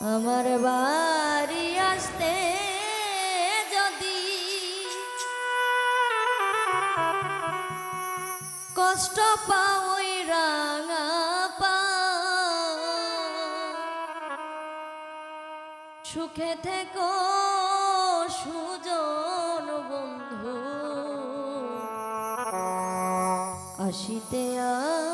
আমার বাড়ি আসতে যদি কষ্ট পাও রাঙা পা সুখে থেকো সুজন বন্ধু আসিতে আ